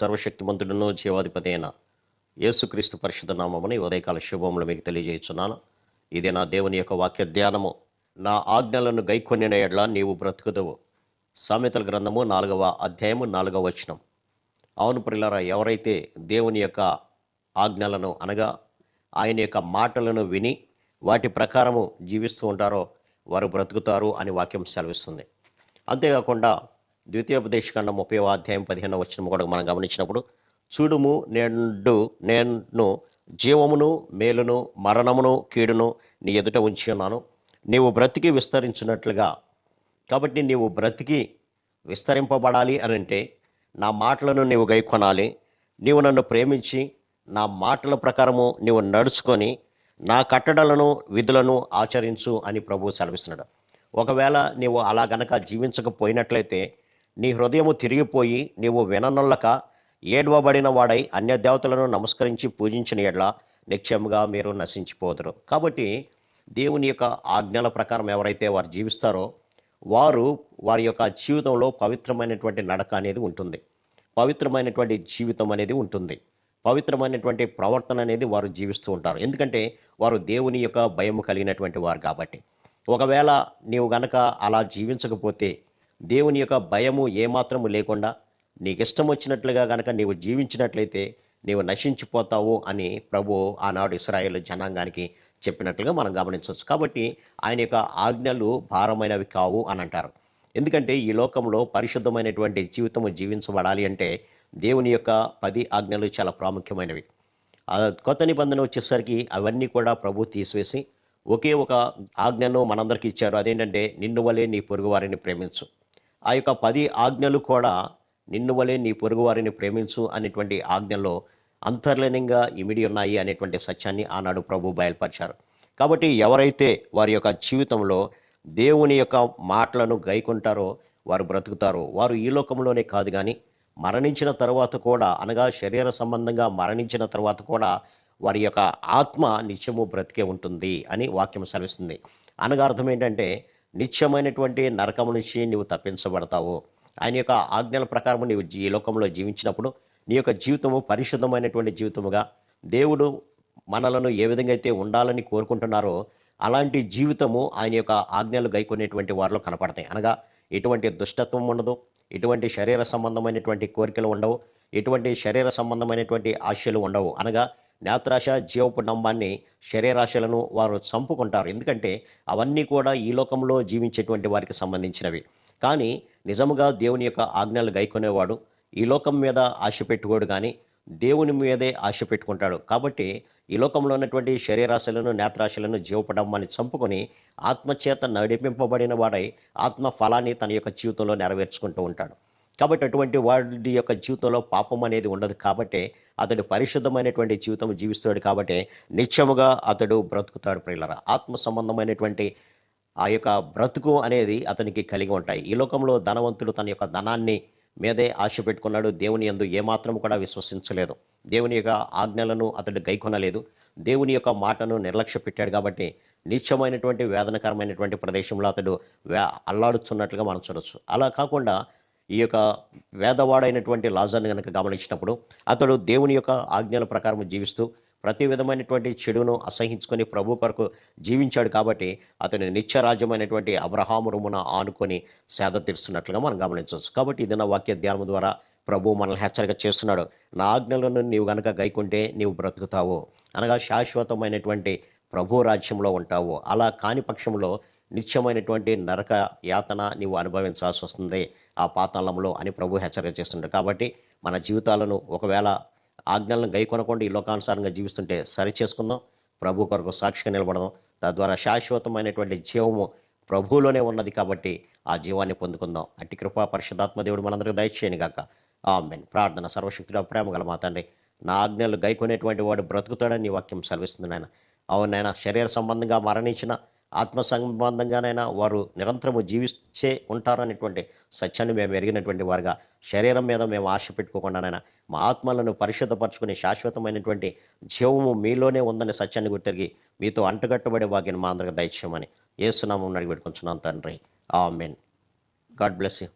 సర్వశక్తిమంతుడును జీవాధిపతి అయిన యేసుక్రీస్తు పరిషత్ నామముని ఉదయకాల శుభములు మీకు తెలియజేస్తున్నాను ఇది నా దేవుని యొక్క వాక్య ధ్యానము. నా ఆజ్ఞలను గైకొనిన ఎడ్ల నీవు బ్రతుకుదవు. సామెతల గ్రంథము నాలుగవ అధ్యాయము నాలుగవ వచనం. అవును పిల్లరా ఎవరైతే దేవుని యొక్క ఆజ్ఞలను అనగా ఆయన యొక్క మాటలను విని వాటి ప్రకారము జీవిస్తూ ఉంటారో వారు బ్రతుకుతారు అని వాక్యం సెలవిస్తుంది. అంతేకాకుండా ద్వితీయోపదేశకాండం ముప్పై అధ్యాయం పదిహేను వచ్చిన కూడా మనం గమనించినప్పుడు చూడుము నేడు నేను జీవమును మేలును మరణమును కీడును నీ ఎదుట ఉంచి ఉన్నాను. నీవు బ్రతికి విస్తరించినట్లుగా కాబట్టి నీవు బ్రతికి విస్తరింపబడాలి అని అంటే నా మాటలను నీవు గైకొనాలి. నీవు నన్ను ప్రేమించి నా మాటల ప్రకారము నీవు నడుచుకొని నా కట్టడలను విధులను ఆచరించు అని ప్రభువు సెలవిస్తున్నాడు. ఒకవేళ నీవు అలా గనక జీవించకపోయినట్లయితే నీ హృదయము తిరిగిపోయి నీవు విననొల్లక ఏడవబడిన వాడై అన్య దేవతలను నమస్కరించి పూజించిన ఎడ్ల నిత్యముగా మీరు నశించిపోదురు. కాబట్టి దేవుని యొక్క ఆజ్ఞల ప్రకారం ఎవరైతే వారు జీవిస్తారో వారు వారి యొక్క జీవితంలో పవిత్రమైనటువంటి నడక అనేది ఉంటుంది. పవిత్రమైనటువంటి జీవితం అనేది ఉంటుంది. పవిత్రమైనటువంటి ప్రవర్తన అనేది వారు జీవిస్తూ ఉంటారు. ఎందుకంటే వారు దేవుని యొక్క భయం కలిగినటువంటి వారు కాబట్టి. ఒకవేళ నీవు గనక అలా జీవించకపోతే దేవుని యొక్క భయము ఏమాత్రము లేకుండా నీకు ఇష్టం వచ్చినట్లుగా గనక నీవు జీవించినట్లయితే నీవు నశించిపోతావు అని ప్రభు ఆనాడు ఇస్రాయేల్ జనాంగానికి చెప్పినట్లుగా మనం గమనించవచ్చు. కాబట్టి ఆయన యొక్క ఆజ్ఞలు భారమైనవి కావు అని అంటారు. ఎందుకంటే ఈ లోకంలో పరిశుద్ధమైనటువంటి జీవితము జీవించబడాలి అంటే దేవుని యొక్క పది ఆజ్ఞలు చాలా ప్రాముఖ్యమైనవి. కొత్త నిబంధన వచ్చేసరికి అవన్నీ కూడా ప్రభు తీసివేసి ఒకే ఒక ఆజ్ఞను మనందరికీ ఇచ్చారు. అదేంటంటే నిన్ను వలే నీ పొరుగువారిని ప్రేమించు. ఆ యొక్క పది ఆజ్ఞలు కూడా నిన్ను వలె నీ పొరుగువారిని ప్రేమించు అనేటువంటి ఆజ్ఞలో అంతర్లీనంగా ఇమిడి ఉన్నాయి అనేటువంటి సత్యాన్ని ఆనాడు ప్రభు బయలుపరిచారు. కాబట్టి ఎవరైతే వారి యొక్క జీవితంలో దేవుని యొక్క మాటలను గైకుంటారో వారు బ్రతుకుతారో వారు ఈ లోకంలోనే కాదు కానీ మరణించిన తర్వాత కూడా అనగా శరీర సంబంధంగా మరణించిన తర్వాత కూడా వారి యొక్క ఆత్మ నిత్యము బ్రతికే ఉంటుంది అని వాక్యం సెలవిస్తుంది. అనగా అర్థం ఏంటంటే నిత్యమైనటువంటి నరకము నుంచి నీవు తప్పించబడతావు. ఆయన యొక్క ఆజ్ఞల ప్రకారం నీవు ఈ లోకంలో జీవించినప్పుడు నీ యొక్క జీవితము పరిశుద్ధమైనటువంటి జీవితముగా దేవుడు మనలను ఏ విధంగా అయితే ఉండాలని కోరుకుంటున్నారో అలాంటి జీవితము ఆయన యొక్క ఆజ్ఞలు గైకొనేటువంటి వారిలో కనపడతాయి. అనగా ఎటువంటి దుష్టత్వం ఉండదు ఎటువంటి శరీర సంబంధమైనటువంటి కోరికలు ఉండవు ఎటువంటి శరీర సంబంధమైనటువంటి ఆశలు ఉండవు. అనగా నేత్రాశ జీవపు డంబాన్ని శరీరాశలను వారు చంపుకుంటారు. ఎందుకంటే అవన్నీ కూడా ఈ లోకంలో జీవించేటువంటి వారికి సంబంధించినవి. కానీ నిజముగా దేవుని యొక్క ఆజ్ఞలు గైకొనేవాడు ఈ లోకం మీద ఆశ పెట్టుకోడు కానీ దేవుని మీదే ఆశ పెట్టుకుంటాడు. కాబట్టి ఈ లోకంలో ఉన్నటువంటి శరీరాశలను నేత్రాశలను జీవపడమ్మని చంపుకొని ఆత్మచేత నడిపింపబడిన వాడై ఆత్మ ఫలాన్ని తన యొక్క జీవితంలో నెరవేర్చుకుంటూ ఉంటాడు. కాబట్టి అటువంటి వాడి యొక్క జీవితంలో పాపం అనేది ఉండదు కాబట్టి అతడు పరిశుద్ధమైనటువంటి జీవితం జీవిస్తాడు కాబట్టి నిత్యముగా అతడు బ్రతుకుతాడు ప్రియులరా. ఆత్మ సంబంధమైనటువంటి ఆ యొక్క బ్రతుకు అనేది అతనికి కలిగి ఉంటాయి. ఈ లోకంలో ధనవంతుడు తన యొక్క ధనాన్ని మీదే ఆశ పెట్టుకున్నాడు. దేవుని యందు ఏమాత్రం కూడా విశ్వసించలేదు. దేవుని యొక్క ఆజ్ఞలను అతడు గైకొనలేదు. దేవుని యొక్క మాటను నిర్లక్ష్య పెట్టాడు కాబట్టి నిత్యమైనటువంటి వేదనకరమైనటువంటి ప్రదేశంలో అతడు వే మనం చూడొచ్చు. అలా కాకుండా ఈ యొక్క వేదవాడైనటువంటి లాజర్ని కనుక గమనించినప్పుడు అతడు దేవుని యొక్క ఆజ్ఞల ప్రకారం జీవిస్తూ ప్రతి విధమైనటువంటి చెడును అసహించుకొని ప్రభు కొరకు జీవించాడు కాబట్టి అతని నిత్యరాజ్యమైనటువంటి అబ్రహాము రుమున ఆనుకొని సేద తీరుస్తున్నట్లుగా మనం గమనించవచ్చు. కాబట్టి ఇది నా వాక్య ధ్యానం ద్వారా ప్రభు మనల్ని హెచ్చరిక చేస్తున్నాడు. నా ఆజ్ఞలను నీవు గనక గైకుంటే నీవు బ్రతుకుతావు. అనగా శాశ్వతమైనటువంటి ప్రభు రాజ్యంలో ఉంటావు. అలా కాని పక్షంలో నిత్యమైనటువంటి నరక యాతన నీవు అనుభవించాల్సి వస్తుంది. ఆ పాతాళంలో అని ప్రభు హెచ్చరిక చేస్తుంటాడు. కాబట్టి మన జీవితాలను ఒకవేళ ఆజ్ఞలను గైకొనకుండా ఈ లోకానుసారంగా జీవిస్తుంటే సరి చేసుకుందాం. ప్రభు కొరకు సాక్షిగా నిలబడదాం. తద్వారా శాశ్వతమైనటువంటి జీవము ప్రభువులోనే ఉన్నది కాబట్టి ఆ జీవాన్ని పొందుకుందాం. అట్టి కృపా పరిశుధాత్మ దేవుడు మనందరికీ దయచేయని గాక. ఆమెన్. ప్రార్థన సర్వశక్తుడ ప్రేమ గల మా తండ్రి నా ఆజ్ఞలు గైకొనేటువంటి వాడు బ్రతుకుతాడని వాక్యం సెలవిస్తుంది నాయన. అవును నాయన శరీర సంబంధంగా మరణించిన ఆత్మ సంబంధంగానైనా వారు నిరంతరము జీవించే ఉంటారనేటువంటి సత్యాన్ని మేము ఎరిగినటువంటి వారుగా శరీరం మీద మేము ఆశ పెట్టుకోకుండానైనా మా ఆత్మలను పరిశుద్ధపరచుకుని శాశ్వతమైనటువంటి జీవము మీలోనే ఉందనే సత్యాన్ని గుర్తిరిగి మీతో అంటుకట్టబడే వాక్యం మా అందరికి దయచేయమని ఏసునామం అడిగి పెట్టుకుంటున్నాం తండ్రి. ఆ మెన్ గాడ్ బ్లెస్ యూ.